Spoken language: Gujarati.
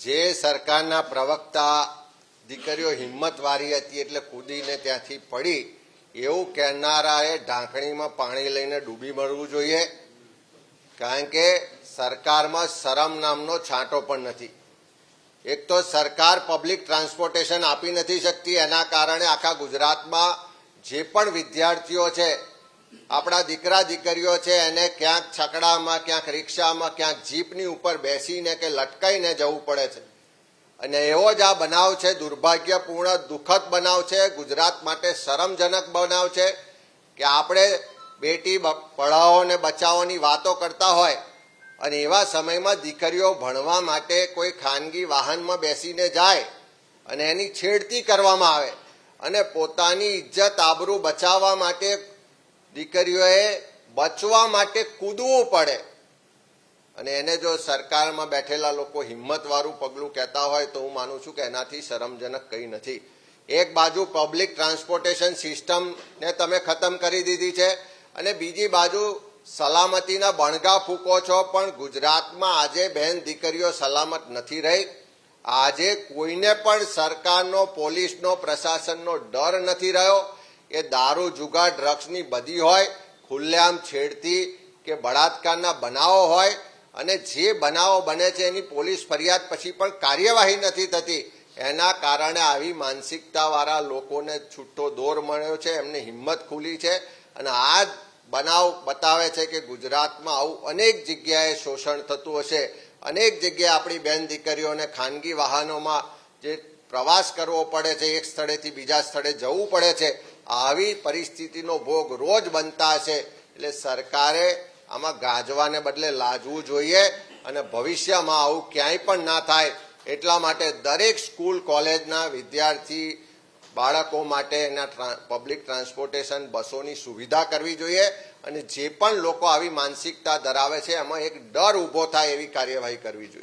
જે સરકારના પ્રવક્તા દીકરીઓ હિંમતવારી હતી એટલે કૂદીને ત્યાંથી પડી, એવું કહેનારાએ ઢાંકણીમાં પાણી લઈને ડૂબી મળવું જોઈએ. કારણ કે સરકારમાં શરમ નામનો છાંટો પણ નથી. એક તો સરકાર પબ્લિક ટ્રાન્સપોર્ટેશન આપી નથી શકતી, એના કારણે આખા ગુજરાતમાં જે પણ વિદ્યાર્થીઓ છે આપણા દીકરા દીકરીઓ છે, એને ક્યાંક છકડામાં, ક્યાંક રિક્ષામાં, ક્યાંક જીપની ઉપર બેસીને કે લટકાઈને જવું પડે છે. અને એવો જ આ બનાવ છે, દુર્ભાગ્યપૂર્ણ, દુઃખદ બનાવ છે, ગુજરાત માટે શરમજનક બનાવ છે કે આપણે બેટી પઢાઓ ને બચાવોની વાતો કરતા હોય અને એવા સમયમાં દીકરીઓ ભણવા માટે કોઈ ખાનગી વાહનમાં બેસીને જાય અને એની છેડતી કરવામાં આવે અને પોતાની ઇજ્જત, આબરૂ બચાવવા માટે દીકરીઓએ બચવા માટે કૂદવું પડે. અને એને જો સરકારમાં બેઠેલા લોકો હિંમતવાળું પગલું કહેતા હોય તો હું માનું છું કે એનાથી શરમજનક કંઈ નથી. એક બાજુ પબ્લિક ટ્રાન્સપોર્ટેશન સિસ્ટમને તમે ખતમ કરી દીધી છે અને બીજી બાજુ સલામતીના બણગા ફૂંકો છો, પણ ગુજરાતમાં આજે બહેન દીકરીઓ સલામત નથી રહી. આજે કોઈને પણ સરકારનો, પોલીસનો, પ્રશાસનનો ડર નથી રહ્યો. એ દારૂ, જુગાર ડ્રગ્સની બધી હોય, ખુલ્લેઆમ છેડતી કે બળાત્કારના બનાવો હોય અને જે બનાવો બને છે એની પોલીસ ફરિયાદ પછી પણ કાર્યવાહી નથી થતી. એના કારણે આવી માનસિકતાવાળા લોકોને છૂટો દોર મળ્યો છે, એમને હિંમત ખુલી છે અને આ જ બનાવ બતાવે છે કે ગુજરાતમાં આવું અનેક જગ્યાએ શોષણ થતું હશે. અનેક જગ્યાએ આપણી બેન દીકરીઓને ખાનગી વાહનોમાં જે પ્રવાસ કરવો પડે છે, એક સ્થળેથી બીજા સ્થળે જવું પડે છે. આવી પરિસ્થિતિનો ભોગ રોજ બનતા હશે. એટલે સરકારે આમાં ગાજવાને બદલે લાજવું જોઈએ અને ભવિષ્યમાં આવું ક્યાંય પણ ના થાય એટલા માટે દરેક સ્કૂલ, કોલેજના વિદ્યાર્થી બાળકો માટે એના પબ્લિક ટ્રાન્સપોર્ટેશન બસોની સુવિધા કરવી જોઈએ અને જે પણ લોકો આવી માનસિકતા ધરાવે છે, એમાં એક ડર ઊભો થાય એવી કાર્યવાહી કરવી જોઈએ.